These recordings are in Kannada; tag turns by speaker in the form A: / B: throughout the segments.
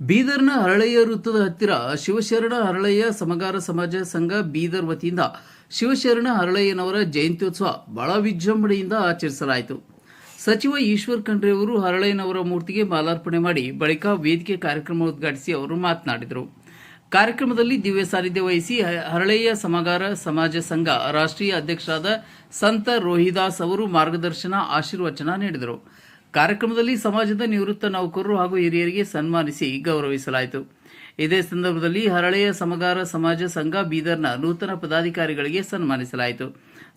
A: ಬೀದರ್ನ ಹರಳೆಯ ವೃತ್ತದ ಹತ್ತಿರ ಶಿವಶರಣ ಹರಳೆಯ ಸಮಗಾರ ಸಮಾಜ ಸಂಘ ಬೀದರ್ ವತಿಯಿಂದ ಶಿವಶರಣ ಹರಳೆಯನವರ ಜಯಂತ್ಯೋತ್ಸವ ಬಹಳ ವಿಜೃಂಭಣೆಯಿಂದ ಆಚರಿಸಲಾಯಿತು. ಸಚಿವ ಈಶ್ವರ್ ಖಂಡ್ರೆ ಅವರು ಹರಳೆಯನವರ ಮೂರ್ತಿಗೆ ಮಾಲಾರ್ಪಣೆ ಮಾಡಿ ಬಳಿಕ ವೇದಿಕೆ ಕಾರ್ಯಕ್ರಮ ಉದ್ಘಾಟಿಸಿ ಅವರು ಮಾತನಾಡಿದರು. ಕಾರ್ಯಕ್ರಮದಲ್ಲಿ ದಿವ್ಯ ಸಾನ್ನಿಧ್ಯ ವಹಿಸಿ ಹರಳಯ್ಯ ಹರಳೆಯ ಸಮಗಾರ ಸಮಾಜ ಸಂಘ ರಾಷ್ಟ್ರೀಯ ಅಧ್ಯಕ್ಷರಾದ ಸಂತ ರೋಹಿದಾಸ್ ಅವರು ಮಾರ್ಗದರ್ಶನ, ಆಶೀರ್ವಚನ ನೀಡಿದರು. ಕಾರ್ಯಕ್ರಮದಲ್ಲಿ ಸಮಾಜದ ನಿವೃತ್ತ ನೌಕರರು ಹಾಗೂ ಹಿರಿಯರಿಗೆ ಸನ್ಮಾನಿಸಿ ಗೌರವಿಸಲಾಯಿತು. ಇದೇ ಸಂದರ್ಭದಲ್ಲಿ ಹರಳೆಯ ಸಮಗಾರ ಸಮಾಜ ಸಂಘ ಬೀದರ್ನ ನೂತನ ಪದಾಧಿಕಾರಿಗಳಿಗೆ ಸನ್ಮಾನಿಸಲಾಯಿತು.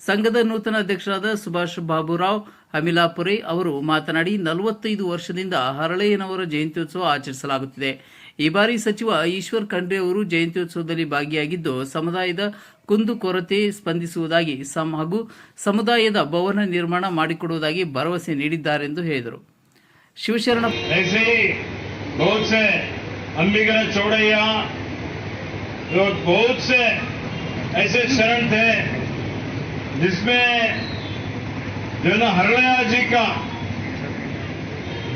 A: ಸಂಘದ ನೂತನ ಅಧ್ಯಕ್ಷರಾದ ಸುಭಾಷ್ ಬಾಬುರಾವ್ ಹಮಿಲಾಪುರೆ ಅವರು ಮಾತನಾಡಿ, ನಲವತ್ತೈದು ವರ್ಷದಿಂದ ಹರಳೆಯನವರ ಜಯಂತ್ಯೋತ್ಸವ ಆಚರಿಸಲಾಗುತ್ತಿದೆ. ಈ ಬಾರಿ ಸಚಿವ ಈಶ್ವರ್ ಖಂಡ್ರೆ ಅವರು ಜಯಂತ್ಯೋತ್ಸವದಲ್ಲಿ ಭಾಗಿಯಾಗಿದ್ದು ಸಮುದಾಯದ ಕುಂದುಕೊರತೆ ಸ್ಪಂದಿಸುವುದಾಗಿ ಸಮ್- ಹಾಗೂ ಸಮುದಾಯದ ಭವನ ನಿರ್ಮಾಣ ಮಾಡಿಕೊಡುವುದಾಗಿ ಭರವಸೆ ನೀಡಿದ್ದಾರೆಂದು ಹೇಳಿದರು ಶಿವಶರಣ
B: ऐसे ही बहुत से अंबिकर चौड़ैया और बहुत से ऐसे शरण थे जिसमें जो है ना हरलया जी का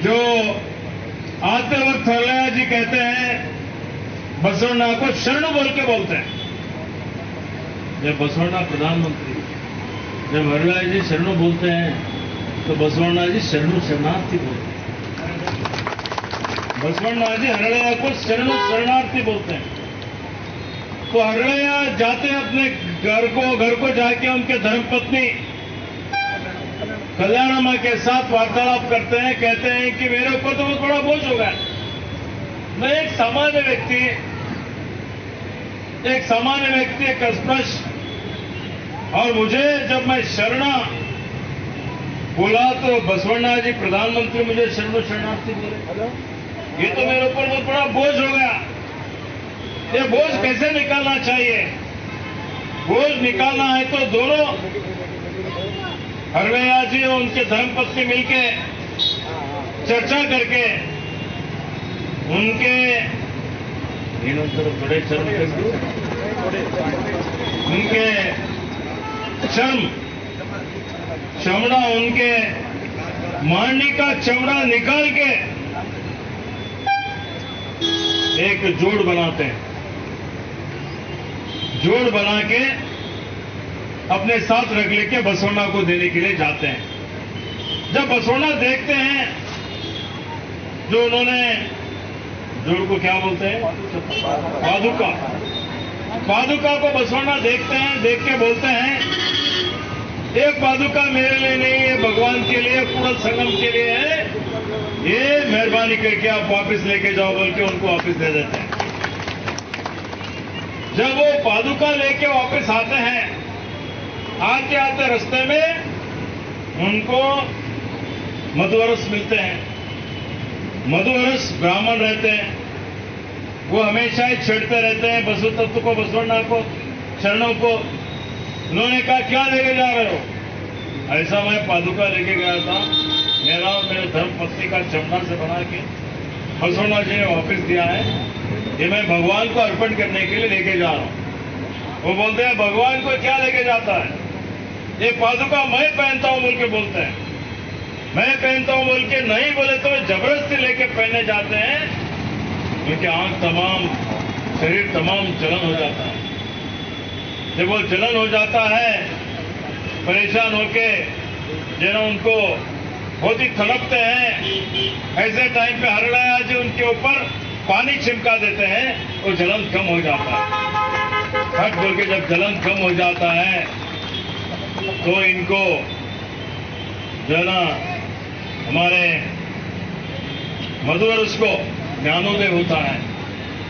B: जो आते वक्त हरलया जी कहते हैं बसवण्णा को शरण बोल के बोलते हैं। जब बसवण्णा प्रधानमंत्री, जब हरलया जी शरणु बोलते हैं तो बसवण्णा जी शरणु शरणार्थी बोलते हैं। बसवण्णा जी हरड़ैया को शरण शरणार्थी बोलते हैं। तो हरड़ैया जाते हैं अपने घर को घर को जाके उनके धर्मपत्नी कल्याणमा के साथ वार्तालाप करते हैं कहते हैं कि मेरे ऊपर तो बहुत बड़ा बोझ हो गया मैं एक सामान्य व्यक्ति एक सामान्य व्यक्ति एक अस्पृश और मुझे जब मैं शरणा बोला तो बसवण्णा जी प्रधानमंत्री मुझे शरणु शरणार्थी बोले। ये तो मेरे ऊपर बहुत बड़ा बोझ हो गया ये बोझ कैसे निकालना चाहिए? बोझ निकालना है तो दोनों हरवैया जी और उनके धर्मपत्नी मिलके चर्चा करके उनके बड़े चर्म उनके चर्म, चमड़ा उनके मांडी का चमड़ा निकाल के एक जोड़ बनाते हैं। जोड़ बना के अपने साथ रख लेके बसोना को देने के लिए जाते हैं। जब बसोना देखते हैं, जो उन्होंने, जोड़ को क्या बोलते हैं? पादुका। पादुका को बसोना देखते हैं, देख के बोलते हैं, एक पादुका मेरे लिए नहीं है, भगवान के लिए पूरा संगम के लिए है। ये मेहरबानी करके आप वापस लेके जाओ बोल के उनको वापस दे देते हैं। जब वो पादुका लेके वापस आते हैं आते आते रास्ते में उनको मधुवरस मिलते हैं। मधुवरस ब्राह्मण रहते हैं। वो हमेशा ही छेड़ते रहते हैं बसु तत्व को बसवन्ना को, चरणों को। उन्होंने कहा, क्या लेके जा रहे हो? ऐसा मैं पादुका लेके गया था। मेरा और मेरे धर्म पत्नी का चमड़ा से बना के बसवण्णा जी ने वापस दिया है ये मैं भगवान को अर्पण करने के लिए लेके जा रहा हूँ। वो बोलते हैं, भगवान को क्या लेके जाता है? ये पादुका मैं पहनता हूँ बोल के बोलते हैं। मैं पहनता हूँ बोल के नहीं बोले तो ज़बरदस्ती लेके पहने जाते हैं। क्योंकि आँख तमाम, शरीर तमाम जलन हो जाता है। जब वो जलन हो जाता है, परेशान होके जो उनको बहुत ही तड़पते हैं। ऐसे टाइम पे हरड़ाया जी उनके ऊपर पानी छिमका देते हैं और जलन कम हो जाता है। फट बोल के जब जलन कम हो जाता है तो इनको जो है ना हमारे मधुवरस को ज्ञानोदय होता है।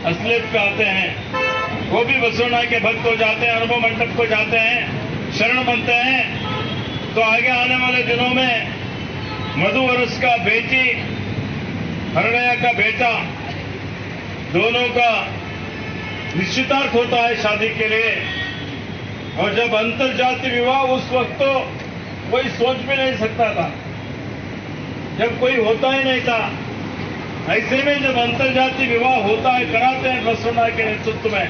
B: असलियत पे आते हैं, वो भी बसोना के भक्त को जाते हैं, अनुभव मंडप को जाते हैं, शरण बनते हैं तो आगे आने वाले दिनों में मधुवरस का बेटी हरणया का बेटा, दोनों का निश्चितार्थ होता है शादी के लिए। और जब अंतर जाति विवाह उस वक्त तो कोई सोच भी नहीं सकता था जब कोई होता ही नहीं था ऐसे में जब अंतर जाति विवाह होता है कराते हैं बसवना के नेतृत्व में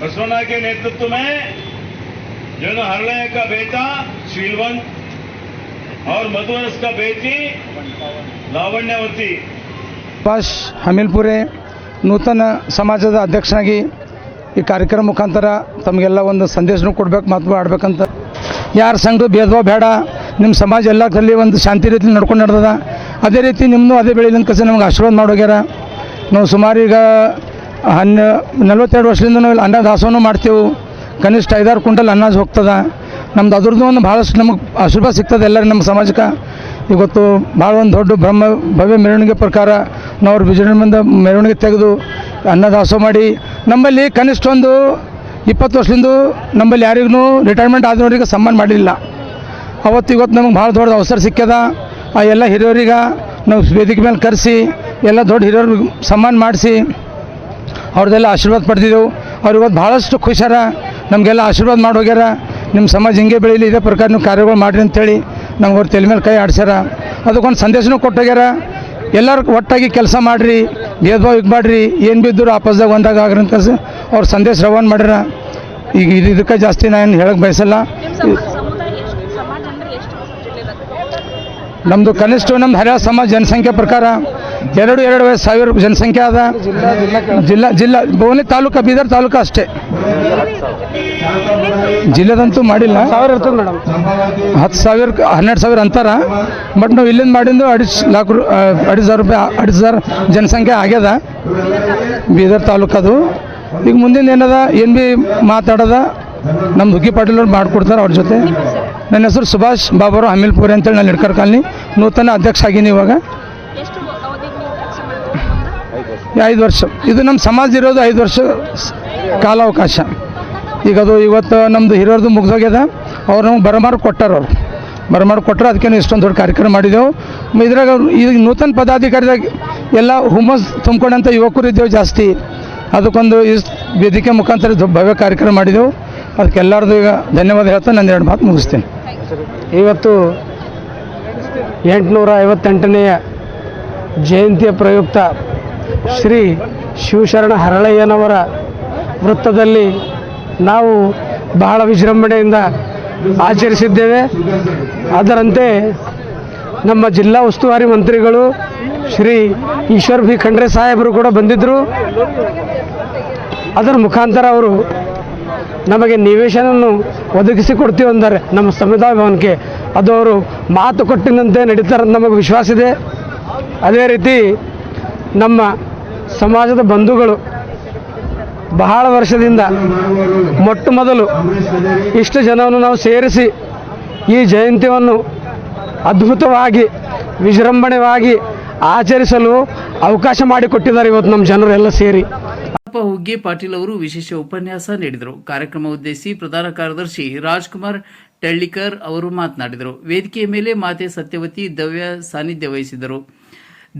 B: बसवना के नेतृत्व में जो ना हरलय का बेटा शीलवंत और मधुवरस का बेटी लावण्यवती
C: ಪಾಶ್ ಹಮೀಲ್ಪುರೆ ನೂತನ ಸಮಾಜದ ಅಧ್ಯಕ್ಷನಾಗಿ ಈ ಕಾರ್ಯಕ್ರಮ ಮುಖಾಂತರ ತಮಗೆಲ್ಲ ಒಂದು ಸಂದೇಶನೂ ಕೊಡ್ಬೇಕು ಮಾತು ಆಡ್ಬೇಕಂತ. ಯಾರ ಸಂಘ ಭೇದ ಬೇಡ ನಿಮ್ಮ ಸಮಾಜ ಎಲ್ಲ ಕಲ್ಲಿ ಒಂದು ಶಾಂತಿ ರೀತಿಯಲ್ಲಿ ನಡ್ಕೊಂಡು ನಡೆದದ. ಅದೇ ರೀತಿ ನಿಮ್ಮದು ಅದೇ ಬೆಳೀಲಿ ಅಂತ ಕಸ ನಮ್ಗೆ ಆಶೀರ್ವಾದ ಮಾಡೋಗ್ಯಾರ ನಾವು ಸುಮಾರು ಈಗ ಹನ್ನ ನಲ್ವತ್ತೆರಡು ವರ್ಷದಿಂದ ನಾವು ಇಲ್ಲಿ ಅನ್ನ ದಾಸವನ್ನು ಮಾಡ್ತೇವೆ. ಕನಿಷ್ಠ ಐದಾರು ಕ್ವಿಂಟಲ್ ಅನ್ನಾಜ್ ಹೋಗ್ತದ. ನಮ್ದು ಅದ್ರದ್ದು ಒಂದು ಭಾಳಷ್ಟು ನಮಗೆ ಆಶೀರ್ವಾದ ಸಿಗ್ತದೆ ಎಲ್ಲರೂ ನಮ್ಮ ಸಮಾಜಕ್ಕೆ. ಇವತ್ತು ಭಾಳ ಒಂದು ದೊಡ್ಡ ಬ್ರಹ್ಮ ಭವ್ಯ ಮೆರವಣಿಗೆ ಪ್ರಕಾರ ನಾವು ಅವ್ರ ಬಿಜೆಪಿ ಮೆರವಣಿಗೆ ತೆಗೆದು ಅನ್ನದಾಸೋಹ ಮಾಡಿ ನಮ್ಮಲ್ಲಿ ಕನಿಷ್ಠ ಒಂದು ಇಪ್ಪತ್ತು ವರ್ಷದಿಂದ ನಮ್ಮಲ್ಲಿ ಯಾರಿಗೂ ರಿಟೈರ್ಮೆಂಟ್ ಆದವರಿಗೆ ಸನ್ಮಾನ ಮಾಡಲಿಲ್ಲ. ಅವತ್ತು ಇವತ್ತು ನಮಗೆ ಭಾಳ ದೊಡ್ಡ ಅವಸರ ಸಿಕ್ಕ್ಯದ ಆ ಎಲ್ಲ ಹಿರಿಯರಿಗೆ ನಾವು ವೇದಿಕೆ ಮೇಲೆ ಕರೆಸಿ, ಎಲ್ಲ ದೊಡ್ಡ ಹಿರಿಯರಿಗೆ ಸನ್ಮಾನ ಮಾಡಿಸಿ, ಅವ್ರದ್ದೆಲ್ಲ ಆಶೀರ್ವಾದ ಪಡೆದಿದ್ದೆವು. ಅವ್ರು ಇವತ್ತು ಭಾಳಷ್ಟು ಖುಷಿಯಾರ. ನಮಗೆಲ್ಲ ಆಶೀರ್ವಾದ ಮಾಡಿ ಹೋಗ್ಯಾರ. ನಿಮ್ಮ ಸಮಾಜ ಹಿಂಗೆ ಬೆಳೀಲಿ ಇದೇ ಪ್ರಕಾರ ನೀವು ಕಾರ್ಯಗಳು ಮಾಡಿರಿ ಅಂತೇಳಿ ನಮ್ಗೆ ಅವ್ರ ತಲೆ ಮೇಲೆ ಕೈ ಆಡ್ಸ್ಯಾರ. ಅದಕ್ಕೊಂದು ಸಂದೇಶನೂ ಕೊಟ್ಟೋಗ್ಯಾರ ಎಲ್ಲರೂ ಒಟ್ಟಾಗಿ ಕೆಲಸ ಮಾಡಿರಿ ಭೇದಭಾವ ಇದು ಮಾಡಿರಿ ಏನು ಬಿದ್ದರೂ ಆಪಸ್ದಾಗ ಒಂದಾಗ ಆಗ್ರಿ ಅಂತ ಅವ್ರ ಸಂದೇಶ ರವಾನ ಮಾಡ್ಯಾರ ಈಗ ಇದು ಇದಕ್ಕೆ ಜಾಸ್ತಿ ನಾನು ಹೇಳಕ್ಕೆ ಬಯಸಲ್ಲ.
D: ನಿಮ್ಮ ಸಮುದಾಯ ಎಷ್ಟು ಸಮಾಜ ಎಷ್ಟು ಜಿಲ್ಲೆದಾಗ
C: ನಮ್ಮದು ಕನಿಷ್ಠ ನಮ್ಮ ಹರಿಯಾಣ ಸಮಾಜ ಜನಸಂಖ್ಯೆ ಪ್ರಕಾರ ಎರಡು ಎರಡು ಸಾವಿರ ಜನಸಂಖ್ಯೆ ಅದ. ಜಿಲ್ಲಾ ಜಿಲ್ಲಾ ಬೋನಿ ತಾಲೂಕು ಬೀದರ್ ತಾಲೂಕು ಅಷ್ಟೇ. ಜಿಲ್ಲೆದಂತೂ ಮಾಡಿಲ್ಲ. ಸಾವಿರ ಇರ್ತದೆ ಮೇಡಮ್. ಹತ್ತು ಸಾವಿರ ಹನ್ನೆರಡು ಸಾವಿರ ಅಂತಾರ. ಬಟ್ ನಾವು ಇಲ್ಲಿಂದ ಮಾಡಿದ್ದು ಅಡಿಸ್ ಲಾಕ್ ರು ಅಡಿಸ್ ಸಾವಿರ ರೂಪಾಯಿ ಅಡಿಸ್ ಸಾವಿರ ಜನಸಂಖ್ಯೆ ಆಗ್ಯದ. ಬೀದರ್ ತಾಲೂಕದು. ಈಗ ಮುಂದಿನ ಏನದ? ಏನು ಭೀ ಮಾತಾಡೋದ? ನಮ್ಮ ಹುಗ್ಗಿ ಪಾಟೀಲ್ ಅವ್ರು ಮಾಡಿಕೊಡ್ತಾರೆ ಅವ್ರ ಜೊತೆ. ನನ್ನ ಹೆಸರು ಸುಭಾಷ್ ಬಾಬರು ಹಮಿಲ್ಪುರಿ ಅಂತೇಳಿ ನಾನು ಹಿಡ್ಕರ್ ಕಾಲನಿ. ನೂತನ ಅಧ್ಯಕ್ಷ ಆಗೀನಿ ಇವಾಗ. ಐದು ವರ್ಷ, ಇದು ನಮ್ಮ ಸಮಾಜ ಇರೋದು ಐದು ವರ್ಷ ಕಾಲಾವಕಾಶ. ಈಗ ಅದು ಇವತ್ತು ನಮ್ಮದು ಹಿರಿಯರ್ದು ಮುಗ್ದೋಗ್ಯದ, ಅವ್ರು ನಮ್ಗೆ ಬರಮಾರು ಕೊಟ್ಟಾರ ಅವ್ರು. ಬರಮಾರು ಕೊಟ್ಟರೆ ಅದಕ್ಕೆ ಇಷ್ಟೊಂದು ದೊಡ್ಡ ಕಾರ್ಯಕ್ರಮ ಮಾಡಿದೆವು. ಇದ್ರಾಗ ಈಗ ನೂತನ ಪದಾಧಿಕಾರಿದಾಗ ಎಲ್ಲ ಹುಮ್ಮಸ್ ತುಂಬ್ಕೊಂಡಂಥ ಯುವಕರು ಇದ್ದೇವೆ ಜಾಸ್ತಿ. ಅದಕ್ಕೊಂದು ಇಷ್ಟು ವೇದಿಕೆ ಮುಖಾಂತರ ಭವ್ಯ ಕಾರ್ಯಕ್ರಮ ಮಾಡಿದೆವು. ಅದಕ್ಕೆ ಎಲ್ಲರದು ಈಗ ಧನ್ಯವಾದ ಹೇಳ್ತಾ ನಾನು ಎರಡು ಮಾತು ಮುಗಿಸ್ತೀನಿ.
E: ಇವತ್ತು ಎಂಟುನೂರ ಐವತ್ತೆಂಟನೆಯ ಜಯಂತಿಯ ಪ್ರಯುಕ್ತ ಶ್ರೀ ಶಿವಶರಣ ಹರಳಯ್ಯನವರ ವೃತ್ತದಲ್ಲಿ ನಾವು ಬಹಳ ವಿಜೃಂಭಣೆಯಿಂದ ಆಚರಿಸಿದ್ದೇವೆ. ಅದರಂತೆ ನಮ್ಮ ಜಿಲ್ಲಾ ಉಸ್ತುವಾರಿ ಮಂತ್ರಿಗಳು ಶ್ರೀ ಈಶ್ವರ್ ಬಿ ಖಂಡ್ರೆ ಸಾಹೇಬರು ಕೂಡ ಬಂದಿದ್ದರು ಅದರ ಮುಖಾಂತರ ಅವರು ನಮಗೆ ನಿವೇಶನವನ್ನು ಒದಗಿಸಿ ಕೊಡ್ತೀವಿ ಅಂದರೆ ನಮ್ಮ ಸಮುದಾಯ ಭವನಕ್ಕೆ ಅದು ಅವರು ಮಾತು ಕೊಟ್ಟಿನಂತೆ ನಡೀತಾರೆ ನಮಗೆ ವಿಶ್ವಾಸ ಇದೆ. ಅದೇ ರೀತಿ ನಮ್ಮ ಸಮಾಜದ ಬಂಧುಗಳು ಬಹಳ ವರ್ಷದಿಂದ ಮೊಟ್ಟ ಮೊದಲು ಇಷ್ಟು ಜನವನ್ನು ನಾವು ಸೇರಿಸಿ ಈ ಜಯಂತಿಯನ್ನು ಅದ್ಭುತವಾಗಿ, ವಿಜೃಂಭಣೆವಾಗಿ ಆಚರಿಸಲು ಅವಕಾಶ ಮಾಡಿಕೊಟ್ಟಿದ್ದಾರೆ ಇವತ್ತು ನಮ್ಮ ಜನರೆಲ್ಲ ಸೇರಿ.
A: ಹುಗ್ಗಿ ಪಾಟೀಲ್ ಅವರು ವಿಶೇಷ ಉಪನ್ಯಾಸ ನೀಡಿದರು. ಕಾರ್ಯಕ್ರಮ ಉದ್ದೇಶಿಸಿ ಪ್ರಧಾನ ಕಾರ್ಯದರ್ಶಿ ರಾಜ್ಕುಮಾರ್ ಟಳ್ಳಿಕರ್ ಅವರು ಮಾತನಾಡಿದರು. ವೇದಿಕೆಯ ಮೇಲೆ ಮಾತೆ ಸತ್ಯವತಿ ದವ್ಯ ಸಾನ್ನಿಧ್ಯ ವಹಿಸಿದರು.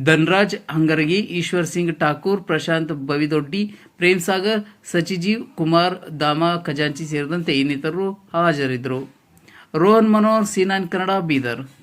A: ಧನ್ರಾಜ್, ಹಂಗರಗಿ, ಈಶ್ವರ್ ಸಿಂಗ್, ಠಾಕೂರ್, ಪ್ರಶಾಂತ್ ಬವಿದೊಡ್ಡಿ ಪ್ರೇಮ್ ಸಾಗರ್, ಸಚಿಜೀವ್ ಕುಮಾರ್, ದಾಮ, ಖಜಾಂಚಿ ಸೇರಿದಂತೆ ಇನ್ನಿತರರು ಹಾಜರಿದ್ದರು. ರೋಹನ್ ಮನೋಹರ್, ಸೀನಾನ್ ಕನ್ನಡ, ಬೀದರ್.